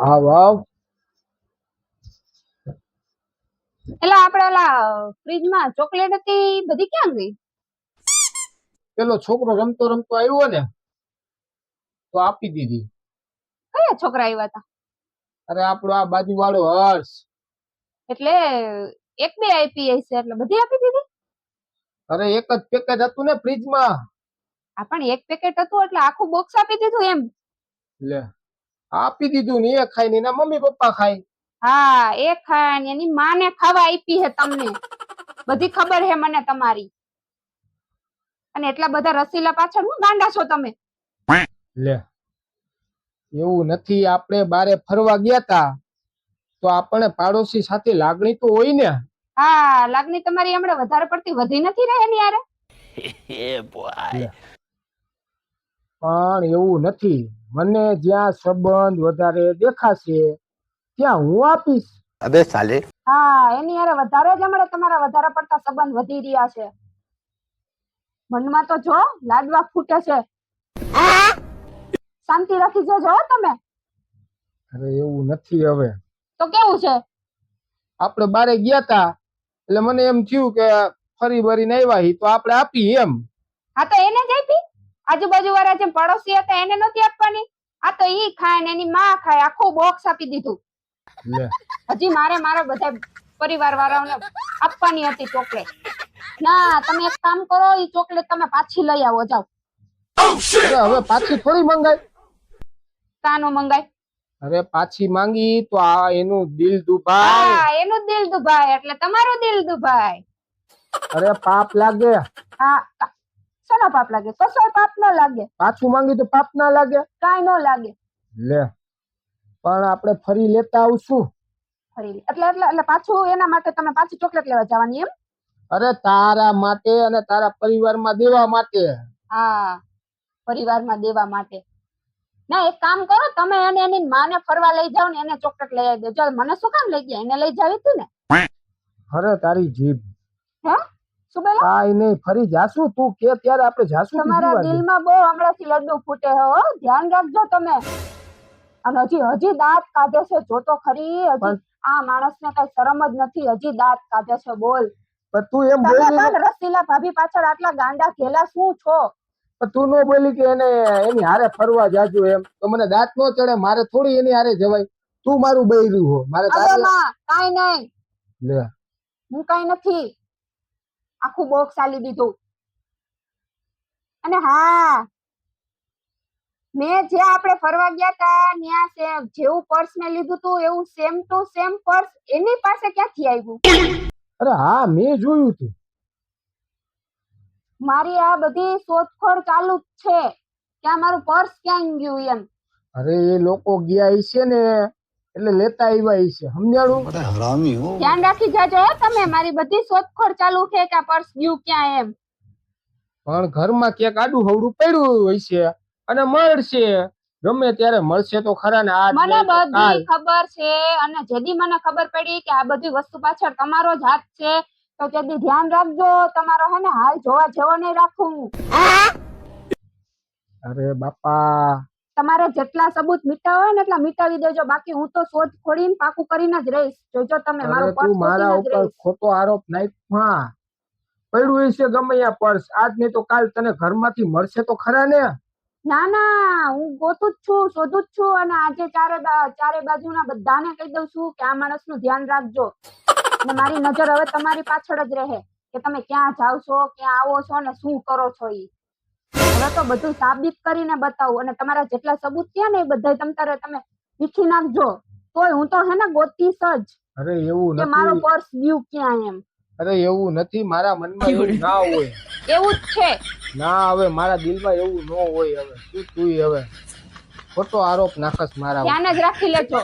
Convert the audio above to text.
હા વાવ એટલે આપણે ઓલા ફ્રીજમાં ચોકલેટ હતી બધી ક્યાં ગઈ? પેલો છોકરો રમતો રમતો આવ્યો ને તો આપી દીધી. કયા છોકરા આવ્યા હતા અરે આપણો આ બાજુ વાળો હર્ષ. એટલે એક બે આપી હશે એટલે બધી આપી દીધી? અરે એક જ પેકેટ હતું ને ફ્રીજમાં. આ પણ એક પેકેટ હતું એટલે આખું બોક્સ આપી દીધું એમ. લે. આપી દીધું ને એ ખાઈ ને એના મમ્મી પપ્પા ખાય. હા એ ખાય ને એની માને ખાવા આપી હે તમને. બધી ખબર હે મને તમારી. અને એટલા બધા રસીલા પાછળ હું ગાંડા છો તમે? લે. એવું નથી આપણે બારે ફરવા ગયા તા. તો આપણે પાડોશી સાથે લાગણી તો હોય ને. હા લાગણી તમારી હમણાં વધારે પડતી વધી નથી રહે એની યારે પણ એવું નથી. મને જ્યાં સંબંધ વધારે દેખાશે ત્યાં હું આપીશ. અબે સાલે. હા એની હારે વધારે જ હમણાં તમારા વધારે પડતા સંબંધ વધી રહ્યા છે. મનમાં તો જો લાડવા ફૂટે છે. શાંતિ રાખી જજો તમે. અરે એવું નથી હવે. તો કેવું છે? આપણે બારે ગયા તા એટલે મને એમ થયું કે ફરી ભરીને આવ્યા હી તો આપણે આપી એમ. હા તો એને જ આપી? આજુબાજુ વાળા જે પડોશી હતા એને નહોતી આપવાની? આ તો ઈ ખાય ને એની માં ખાય આખું બોક્સ આપી દીધું. હજી મારે મારા બધા પરિવાર વાળાઓને આપવાની હતી ચોકલેટ. ના તમે એક કામ કરો ઈ ચોકલેટ તમે પાછી લઈ આવો જાઓ. હવે પાછી થોડી મંગાય. કાનો મંગાય. અરે પાછી માંગી તો આ એનું દિલ દુભાય. હા એનું દિલ દુભાય એટલે તમારું દિલ દુભાય. અરે પાપ લાગે. હા શેનો પાપ લાગે? કશો પાપ ન લાગે. પાછું માંગ્યું તો પાપ ના લાગે. કાંઈ ન લાગે. લે પણ આપણે ફરી લેતા આવશું. ફરી એટલે એટલે એટલે પાછું એના માટે તમે પાછી ચોકલેટ લેવા જવાની એમ? અરે તારા માટે અને તારા પરિવારમાં દેવા માટે. હા પરિવારમાં દેવા માટે. ના એક કામ કરો તમે એને એની માને ફરવા લઈ જાઓ ને એને ચોકલેટ લઈ આવી દેજો મને શું કામ લઈ ગયા? એને લઈ જાવી હતી ને? અરે તારી જીભ. હે? શું બોલો? કાઈ નહીં ફરી જાશું. તું કે ત્યારે આપણે જાશું તમારા દિલમાં બહુ હમણાંથી લડ્ડુ ફૂટે હો ધ્યાન રાખજો તમે. અને હજી હજી દાંત કાઢે છે. જો ખરી હજી આ માણસને કઈ શરમ જ નથી. હજી દાંત કાઢે છે બોલ. પણ તું એમ બોલી રસીલા ભાભી પાછળ આટલા ગાંડા ઘેલા શું છો? તું ન બોલી કે એને એની હારે ફરવા જાજો એમ. તો મને દાંત નો ચડે મારે થોડી એની હારે જવાય. તું મારું બૈરું હો. મારે કાઈ નહીં. લે. હું કઈ નથી. આખું બોક્સ આલી દીધું. અને હા મેં જે આપણે ફરવા ગયા તા ત્યાં સેમ જેવું પર્સ મેં લીધું હતું એવું સેમ ટુ સેમ પર્સ એની પાસે ક્યાંથી આવ્યું અરે હા મેં જોયું તું. મારી આ બધી શોધખોળ ચાલુ જ છે. કે મારું પર્સ ક્યાં ગયું એમ. અરે એ લોકો ગયા હશે ને એટલે લેતા આવ્યા છે. સમજાણું? હો. ધ્યાન રાખી જાજો તમે. મારી બધી શોધખોળ ચાલુ છે કે આ પર્સ ગયું ક્યાં એમ. પણ ઘરમાં ક્યાંક આડું હવડું પડ્યું હોય છે અને મળશે. ગમે ત્યારે મળશે તો ખરા ને આ મને બધી ખબર છે અને જેદી મને ખબર પડી કે આ બધી વસ્તુ પાછળ તમારો જ હાથ છે તો તેથી ધ્યાન રાખજો. તમારો હે ને હાલ જોવા જેવો નહીં રાખું. અરે બાપા. તમારે જેટલા સબૂત મિટાવા હોય ને એટલા મિટાવી દેજો. બાકી હું તો શોધ ખોડીને પાકું કરીને જ રહીશ. જોજો તમે મારો પર્સ મારા ઉપર ખોટો આરોપ નાખ્યો પડ્યું હશે ગમે ત્યાં પર્સ. આજ નહીં તો કાલ તને ઘરમાંથી મળશે તો ખરા ને? ના ના હું ગોતું જ છું શોધું જ છું અને આજે ચારે ચારે બાજુના બધાને કહી દઉં છું કે આ માણસનું ધ્યાન રાખજો. અને મારી નજર હવે તમારી પાછળ જ રહે કે તમે ક્યાં જાવ છો ક્યાં આવો છો ને શું કરો છો ઈ. હવે તો બધું સાબિત કરીને બતાવું અને તમારા જેટલા સબૂત થયા ને એ બધા તમ તારે તમે વીખી નાખજો. તોય હું તો હે ને ગોતીશ જ અરે એવું કે મારો પર્સ ગયું ક્યાં એમ. અરે એવું નથી મારા મનમાં એવું ના હોય. એવું જ છે. ના હવે મારા દિલમાં એવું ન હોય હવે. શું તું હવે? ખોટો આરોપ નાખસ મારા. ધ્યાન જ રાખી લેજો.